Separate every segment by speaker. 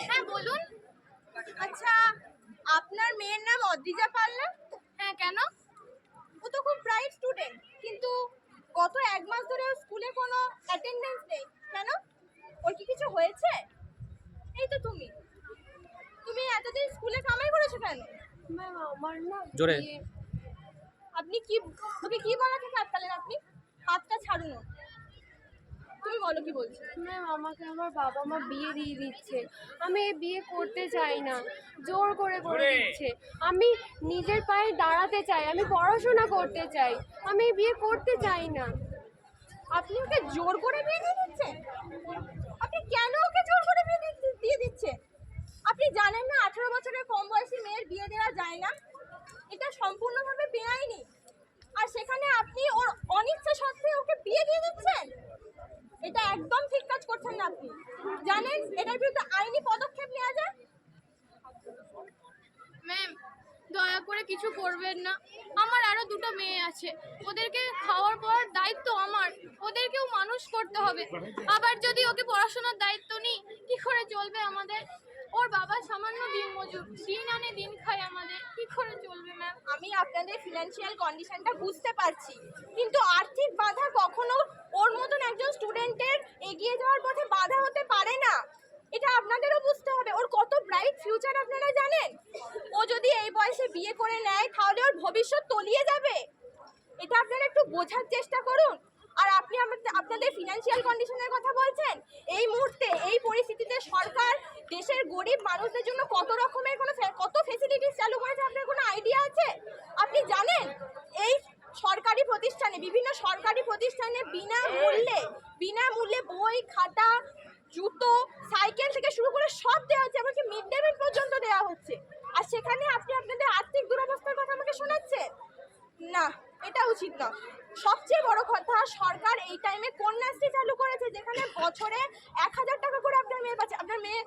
Speaker 1: হ্যাঁ বলুন।
Speaker 2: আচ্ছা আপনার মেয়ের নাম অদ্রিজা পাল্লা
Speaker 1: হ্যাঁ কেন?
Speaker 2: ও তো খুব ব্রাইট স্টুডেন্ট কিন্তু গত এক মাস ধরে ওর স্কুলে কোনো অ্যাটেন্ডেন্স নেই। কেন? ওর কি কিছু হয়েছে? এই তো তুমি। তুমি এতদিন স্কুলে কামাই করেছ কেন?
Speaker 3: ম্যাম আমার না
Speaker 4: জোরে।
Speaker 2: আপনি কি ওকে কি বলা থেকে আটকালেন আপনি? হাতটা ছাড়ুন বলো কি বলছো?
Speaker 3: ম্যাম আমাকে আমার বাবা মা বিয়ে দিয়ে দিচ্ছে। আমি এই বিয়ে করতে চাই না। জোর করে করে দিচ্ছে। আমি নিজের পায়ে দাঁড়াতে চাই। আমি পড়াশোনা করতে চাই। আমি এই বিয়ে করতে চাই না।
Speaker 2: আপনি ওকে জোর করে বিয়ে দিয়ে দিচ্ছেন আপনি কেন ওকে জোর করে বিয়ে দিয়ে দিচ্ছেন আপনি জানেন না আঠারো বছরের কম বয়সী মেয়ের বিয়ে দেওয়া যায় না। এটা সম্পূর্ণভাবে বেআইনি আর সেখানে আপনি ওর অনিচ্ছা সত্ত্বেও ওকে বিয়ে দিয়ে দিচ্ছেন এটা একদম ঠিক কাজ করছেন না আপনি। জানেন, এটার বিরুদ্ধে আইনি পদক্ষেপ নেওয়া যায়?
Speaker 1: ম্যাম দয়া করে কিছু করবেন না। আমার আরও দুটো মেয়ে আছে। ওদেরকে খাওয়ার পড়ার দায়িত্ব আমার। ওদেরকেও মানুষ করতে হবে। আবার যদি ওকে পড়াশোনার দায়িত্ব নিই, কি করে চলবে আমাদের? ওর বাবা সামান্য দিন মজুর দিন আনে দিন খায় আমাদের। কি করে চলবে?
Speaker 2: আমি আপনাদের ফিনান্সিয়াল কন্ডিশনটা বুঝতে পারছি। কিন্তু আর্থিক বাধা কখনো ওর মতন একজন স্টুডেন্টের এগিয়ে যাওয়ার পথে বাধা হতে পারে না। এটা আপনাদেরও বুঝতে হবে। ওর কত ব্রাইট ফিউচার আপনারা জানেন? ও যদি এই বয়সে বিয়ে করে নেয়, তাহলে ওর ভবিষ্যৎ তলিয়ে যাবে। এটা আপনারা একটু বোঝার চেষ্টা করুন। আর আপনি আপনাদের ফিনান্সিয়াল কন্ডিশনের কথা বলছেন? এই মুহূর্তে, এই পরিস্থিতিতে সরকার দেশের গরিব মানুষদের জন্য কত রকমের কোনো ফে- কত ফেসিলিটিস চালু করেছে আপনার কোনো আইডিয়া আছে আপনি জানেন এই সরকারি প্রতিষ্ঠানে বিভিন্ন সরকারি প্রতিষ্ঠানে বিনামূল্যে বিনামূল্যে বই খাতা জুতো সাইকেল থেকে শুরু করে সব দেওয়া হচ্ছে। এমনকি মিড ডে মিল পর্যন্ত দেওয়া হচ্ছে। আর সেখানে আপনি আপনাদের আর্থিক দুরবস্থার কথা আমাকে শোনাচ্ছেন? না এটা উচিত না। সবচেয়ে বড় কথা সরকার এই টাইমে কন্যাশ্রী চালু করেছে যেখানে বছরে এক হাজার টাকা করে আপনার মেয়ে পাচ্ছে। আপনার মেয়ে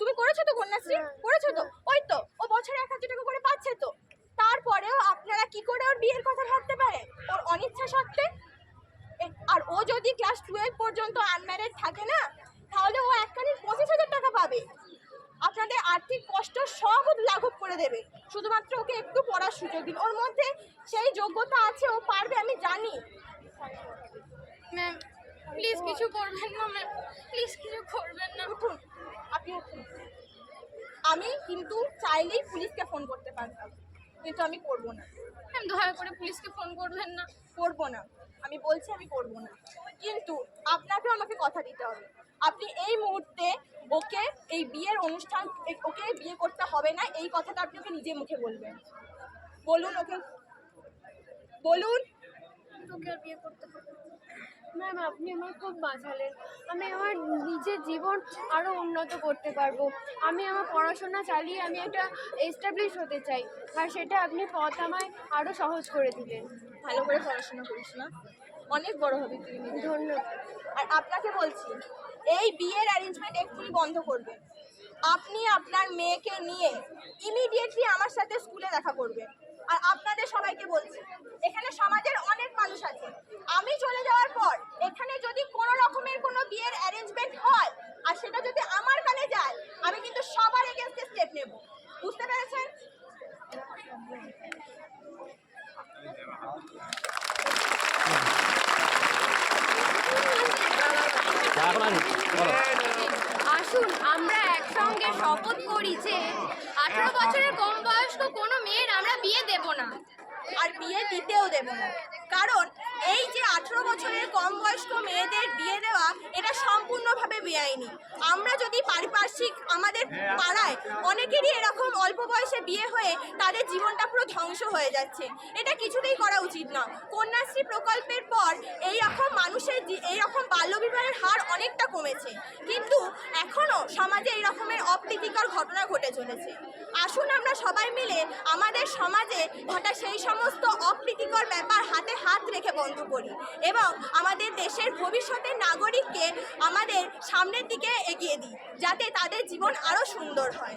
Speaker 2: তুমি করেছ তো কন্যাশ্রী? করেছ তো? ওই তো ও বছরে এক হাজার টাকা করে পাচ্ছে তো। তারপরেও আপনারা কি করে ওর বিয়ের কথা ভাবতে পারে ওর অনিচ্ছা সত্ত্বে আর ও যদি ক্লাস টুয়েলভ পর্যন্ত আনম্যারেড থাকে না তাহলে ও এককালীন পঁচিশ হাজার টাকা পাবে। আপনাদের আর্থিক কষ্ট সব লাঘব করে দেবে। শুধুমাত্র ওকে একটু পড়ার সুযোগ দিন। ওর মধ্যে সেই যোগ্যতা আছে ও পারবে আমি জানি।
Speaker 1: ম্যাম প্লিজ কিছু করবেন না ম্যাম প্লিজ কিছু করবেন না।
Speaker 2: উঠুন আপনি উঠুন। আমি কিন্তু চাইলেই পুলিশকে ফোন করতে পারতাম কিন্তু আমি করব না।
Speaker 1: ম্যাম দয়া করে পুলিশকে ফোন করবেন না।
Speaker 2: করব না। আমি বলছি আমি করব না। কিন্তু আপনাকেও আমাকে কথা দিতে হবে। আপনি এই মুহূর্তে ওকে এই বিয়ের অনুষ্ঠান, ওকে বিয়ে করতে হবে না, এই কথাটা আপনি ওকে নিজের মুখে বলবেন। বলুন ওকে। বলুন।
Speaker 1: তোকে আর বিয়ে করতে না।
Speaker 3: ম্যাম আপনি আমার খুব বাঁচালেন। আমি আমার নিজের জীবন আরও উন্নত করতে পারব। আমি আমার পড়াশোনা চালিয়ে আমি একটা এস্টাবলিশ হতে চাই। আর সেটা আপনি পথ আমায় আরও সহজ করে দিলেন।
Speaker 2: ভালো করে পড়াশোনা করিস না। অনেক বড় হবে তুই
Speaker 3: ধন্যবাদ।
Speaker 2: আর আপনাকে বলছি এই বিয়ের অ্যারেঞ্জমেন্ট এক্ষুনি বন্ধ করবেন আপনি আপনার মেয়েকে নিয়ে ইমিডিয়েটলি আমার সাথে স্কুলে দেখা করবেন আর আপনাদের সবাইকে বলছি, এখানে সমাজের অনেক মানুষ আছে। আমি চলে যাওয়ার পর এখানে যদি কোনো রকমের কোনো বিয়ের অ্যারেঞ্জমেন্ট হয়, আর সেটা যদি আমার কানে যায়, আমি কিন্তু সবার এগেনস্টে স্টেপ নেব। বুঝতে পেরেছেন?
Speaker 1: আসুন, আমরা একসঙ্গে শপথ করি যে আঠারো বছরের কম বয়স্ক কোনো মেয়ের আমরা বিয়ে দেব না।
Speaker 2: আর বিয়ে দিতেও দেব না। কারণ এই যে আঠেরো বছরের কম বয়স্ক মেয়েদের বিয়ে দেওয়া, এটা সম্পূর্ণভাবে বেআইনি। আমরা যদি পারিপার্শ্বিক আমাদের পাড়ায় অনেকেরই এরকম অল্প বয়সে বিয়ে হয়ে তাদের জীবনটা পুরো ধ্বংস হয়ে যাচ্ছে। এটা কিছুতেই করা উচিত না। কন্যাশ্রী প্রকল্পের পর এই রকম মানুষের এই রকম বাল্যবিবাহের হার অনেকটা কমেছে। কিন্তু এখনও সমাজে এই রকমের অপ্রীতিকর ঘটনা ঘটে চলেছে। আসুন আমরা সবাই মিলে আমাদের সমাজে ঘটা সেই সমস্ত অপ্রীতিকর ব্যাপার হাতে হাত রেখে বন্ধ করি। এবং আমাদের দেশের ভবিষ্যতের নাগরিককে আমাদের সামনের দিকে এগিয়ে দিই, যাতে তাদের জীবন আরও সুন্দর হয়।